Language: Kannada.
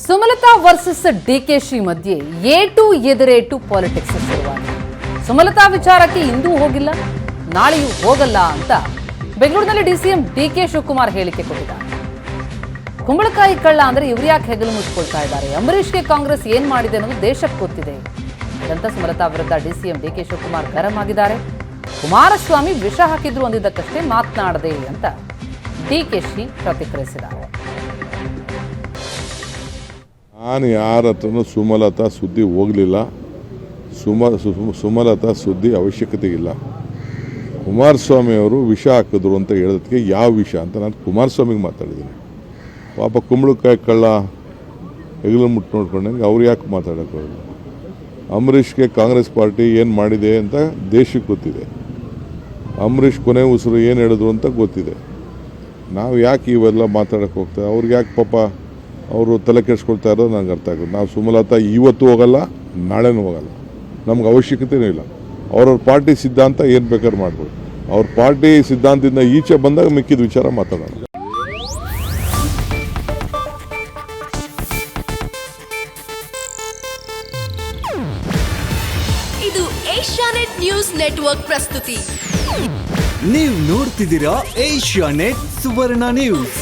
ಸುಮಲತಾ ವರ್ಸಸ್ ಡಿಕೆಶಿ ಮಧ್ಯೆ ಏಟು ಎದುರೇಟು ಪಾಲಿಟಿಕ್ಸ್ ಶುರುವಾಗಿದೆ. ಸುಮಲತಾ ವಿಚಾರಕ್ಕೆ ಇಂದೂ ಹೋಗಿಲ್ಲ, ನಾಳೆಯೂ ಹೋಗಲ್ಲ ಅಂತ ಬೆಂಗಳೂರಿನಲ್ಲಿ ಡಿಸಿಎಂ ಡಿಕೆ ಶಿವಕುಮಾರ್ ಹೇಳಿಕೆ ಕೊಟ್ಟಿದ್ದಾರೆ. ಕುಂಬಳಕಾಯಿ ಕಳ್ಳ ಅಂದ್ರೆ ಇವ್ರು ಯಾಕೆ ಹೆಗಲು ಮುಚ್ಕೊಳ್ತಾ ಇದ್ದಾರೆ? ಅಂಬರೀಷ್ಗೆ ಕಾಂಗ್ರೆಸ್ ಏನ್ ಮಾಡಿದೆ ಅನ್ನೋದು ದೇಶಕ್ಕೆ ಗೊತ್ತಿದೆ. ಇದಂತ ಸುಮಲತಾ ವಿರುದ್ಧ ಡಿಸಿಎಂ ಡಿಕೆ ಶಿವಕುಮಾರ್ ಗರಂ ಆಗಿದ್ದಾರೆ. ಕುಮಾರಸ್ವಾಮಿ ವಿಷ ಹಾಕಿದ್ರು ಅಂದಿದ್ದಕ್ಕಷ್ಟೇ ಮಾತನಾಡದೆ ಅಂತ ಡಿಕೆಶಿ ಪ್ರತಿಕ್ರಿಯಿಸಿದ್ದಾರೆ. ನಾನು ಯಾರ ಹತ್ರನೂ ಸುಮಲತಾ ಸುದ್ದಿ ಹೋಗಲಿಲ್ಲ. ಸುಮ ಸುಮಲತಾ ಸುದ್ದಿ ಅವಶ್ಯಕತೆ ಇಲ್ಲ. ಕುಮಾರಸ್ವಾಮಿ ಅವರು ವಿಷ ಹಾಕಿದ್ರು ಅಂತ ಹೇಳೋದಕ್ಕೆ ಯಾವ ವಿಷ ಅಂತ ನಾನು ಕುಮಾರಸ್ವಾಮಿಗೆ ಮಾತಾಡಿದ್ದೀನಿ. ಪಾಪ ಕುಂಬಳಕಾಯಿ ಕಳ್ಳ ಹೆಗಲು ಮುಟ್ಟು ನೋಡ್ಕೊಂಡಂಗೆ ಅವ್ರು ಯಾಕೆ ಮಾತಾಡೋಕೆ ಹೋಗಲ್ಲ ಅಂಬರೀಷ್ಗೆ ಕಾಂಗ್ರೆಸ್ ಪಾರ್ಟಿ ಏನು ಮಾಡಿದೆ ಅಂತ ದೇಶಕ್ಕೆ ಗೊತ್ತಿದೆ. ಅಂಬರೀಷ್ ಕೊನೆ ಉಸಿರು ಏನು ಹೇಳಿದ್ರು ಅಂತ ಗೊತ್ತಿದೆ. ನಾವು ಯಾಕೆ ಇವೆಲ್ಲ ಮಾತಾಡೋಕೆ ಹೋಗ್ತೇವೆ ಅವ್ರಿಗೆ ಯಾಕೆ ಪಾಪ ಅವರು ತಲೆ ಕೆಡಿಸ್ಕೊಳ್ತಾ ಇರೋದು ನನಗೆ ಅರ್ಥ ಆಗುತ್ತೆ ನಾವು ಸುಮಲತಾ ಇವತ್ತು ಹೋಗಲ್ಲ ನಾಳೆನೂ ಹೋಗಲ್ಲ. ನಮ್ಗೆ ಅವಶ್ಯಕತೆನೂ ಇಲ್ಲ. ಅವ್ರವ್ರ ಪಾರ್ಟಿ ಸಿದ್ಧಾಂತ ಏನು ಬೇಕಾದ್ರೂ ಮಾಡ್ಬೋದು. ಅವ್ರ ಪಾರ್ಟಿ ಸಿದ್ಧಾಂತದಿಂದ ಈಚೆ ಬಂದಾಗ ಮಿಕ್ಕಿದ ವಿಚಾರ ಮಾತಾಡೋಣ. ಇದು ಏಷ್ಯಾನೆಟ್ ನ್ಯೂಸ್ ನೆಟ್ವರ್ಕ್ ಪ್ರಸ್ತುತಿ. ನೀವು ನೋಡ್ತಿದ್ದೀರಾ ಏಷ್ಯಾ ನೆಟ್ ಸುವರ್ಣ ನ್ಯೂಸ್.